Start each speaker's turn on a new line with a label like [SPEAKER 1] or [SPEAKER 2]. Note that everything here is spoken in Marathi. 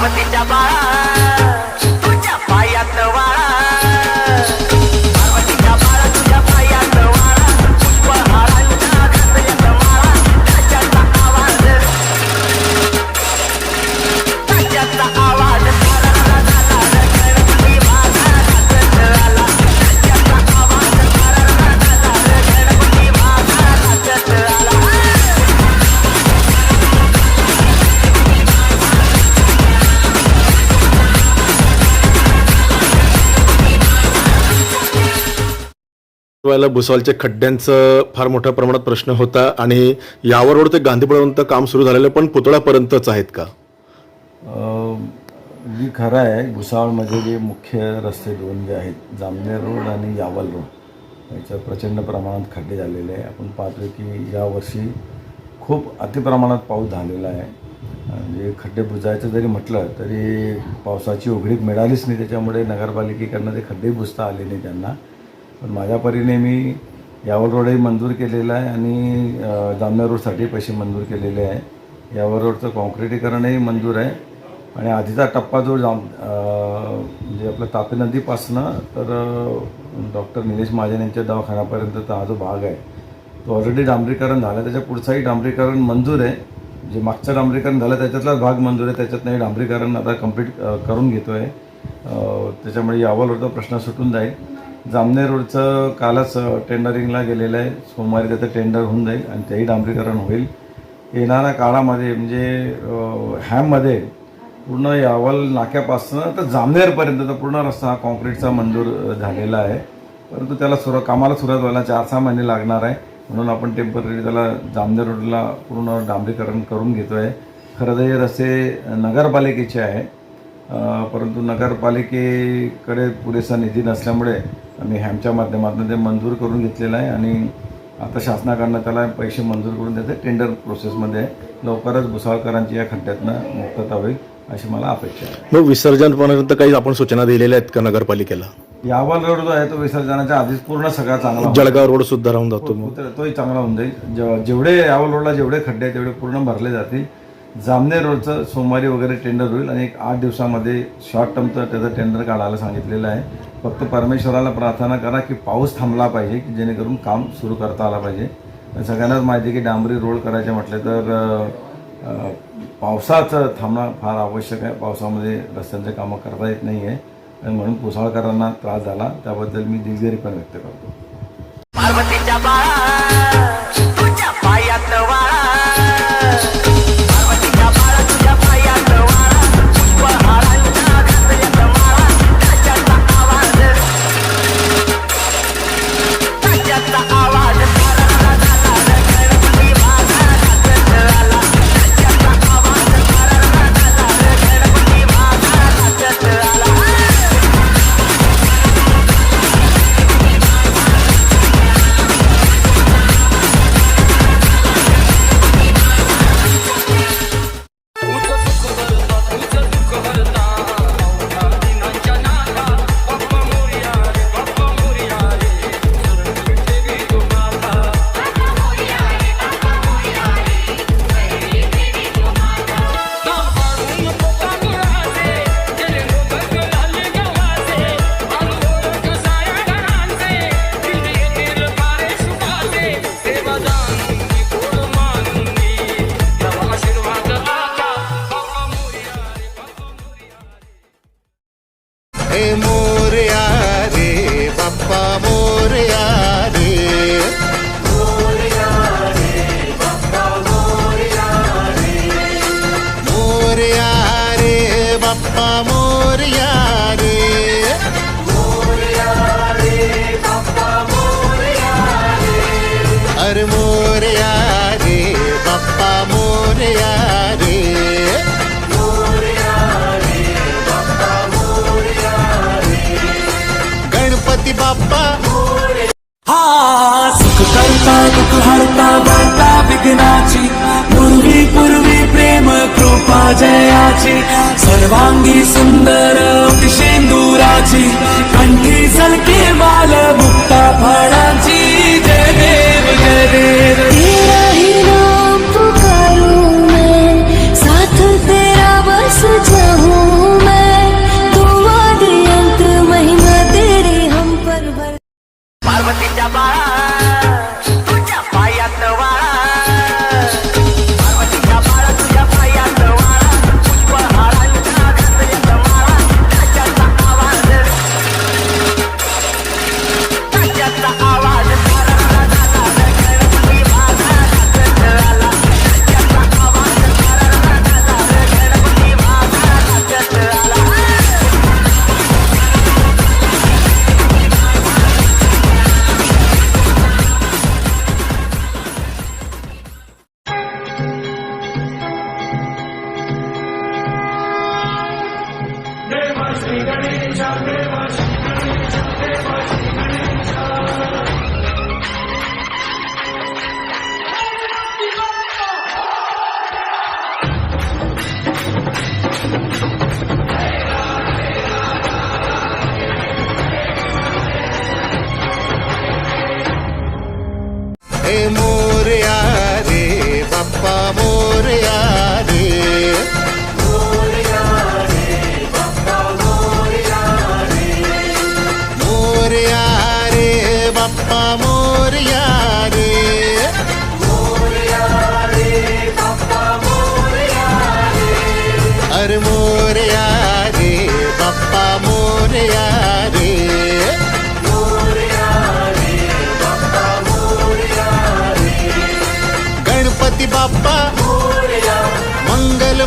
[SPEAKER 1] but it's a
[SPEAKER 2] वेळेला भुसावलच्या खड्ड्यांचं फार मोठ्या प्रमाणात प्रश्न होता आणि यावर रोड ते गांधीपर्यंत काम सुरू झालेलं पण पुतळ्यापर्यंतच आहेत का?
[SPEAKER 3] जी खरं आहे भुसावळमध्ये जे मुख्य रस्ते दोन जे आहेत जामनेर रोड आणि यावल रोड याच्या प्रचंड प्रमाणात खड्डे झालेले आहे. आपण पाहतो की यावर्षी खूप अतिप्रमाणात पाऊस झालेला आहे. म्हणजे खड्डे बुजायचं जरी म्हटलं तरी पावसाची उघडीक मिळालीच नाही त्याच्यामुळे नगरपालिकेकडनं ते खड्डे बुजता आले नाही त्यांना. पण माझ्या परीने मी यावल रोडही मंजूर केलेला आहे आणि जामनेर रोडसाठी पैसे मंजूर केलेले आहे. यावल रोडचं कॉन्क्रिटीकरणही मंजूर आहे. आणि आधीचा टप्पा जो जाम म्हणजे आपलं तापी नदीपासनं तर डॉक्टर निलेश महाजन यांच्या दवाखान्यापर्यंतचा हा जो भाग आहे तो ऑलरेडी डांबरीकरण झाला. त्याच्या पुढचाही डांबरीकरण मंजूर आहे. जे मागचं डांबरीकरण झालं त्याच्यातलाच भाग मंजूर आहे. त्याच्यातनं डांबरीकरण आता कंप्लीट करून घेतो आहे त्याच्यामुळे यावल रोडचा प्रश्न सुटून जाईल. जामनेर रोडचं कालच टेंडरिंगला गेलेलं आहे. सोमवारी त्याचं टेंडर होऊन जाईल आणि तेही डांबरीकरण होईल. येणाऱ्या काळामध्ये म्हणजे हॅममध्ये पूर्ण यावल नाक्यापासून तर जामनेरपर्यंतचा पूर्ण रस्ता हा कॉन्क्रीटचा मंजूर झालेला आहे. परंतु त्याला सुरू कामाला सुरुवात व्हायला चार सहा महिने लागणार आहे. म्हणून आपण टेंपररी त्याला जामनेर रोडला पूर्ण डांबरीकरण करून घेतो आहे खरं तर हे रस्ते नगरपालिकेचे आहे. परंतु नगरपालिकेकडे पुरेसा निधी नसल्यामुळे आम्ही हॅमच्या माध्यमातून ते मंजूर करून घेतलेलं आहे आणि आता शासनाकडनं त्याला पैसे मंजूर करून त्याचे टेंडर प्रोसेसमध्ये. लवकरच भुसावळकरांची या खड्ड्यातनं मुक्तता होईल अशी मला अपेक्षा आहे.
[SPEAKER 2] मग विसर्जनपर्यंत काही आपण सूचना दिलेल्या आहेत का नगरपालिकेला?
[SPEAKER 3] यावल रोड जो आहे तो विसर्जनाच्या आधीच पूर्ण सगळा चांगला.
[SPEAKER 2] जळगाव रोड सुद्धा राहून जातो
[SPEAKER 3] तो- तोही चांगला होऊन जाईल. जेवढे यावल रोडला जेवढे खड्डे आहेत तेवढे पूर्ण भरले जातील. जामनेर रोडचं सोमवारी वगैरे टेंडर होईल आणि एक आठ दिवसामध्ये शॉर्ट टर्मचं त्याचं टेंडर काढायला सांगितलेलं आहे. फक्त परमेश्वराला प्रार्थना करा की पाऊस थांबला पाहिजे की जेणेकरून काम सुरू करता आला पाहिजे. सगळ्यांनाच माहिती आहे की डांबरी रोड करायचे म्हटले तर पावसाचं थांबणं फार आवश्यक आहे. पावसामध्ये रस्त्यांचे कामं करता येत नाही आहे आणि म्हणून पुसाळकरांना त्रास झाला. त्याबद्दल मी दिलगिरी पण व्यक्त करतो.
[SPEAKER 4] हे मोरया रे बाप्पा मोरया रे मोरया रे बाप्पा मोरया रे अरे मोरया रे बाप्पा मोरया
[SPEAKER 5] जयाची सर्वांगी सुंदर
[SPEAKER 6] हे
[SPEAKER 4] बाप्पा. मंगल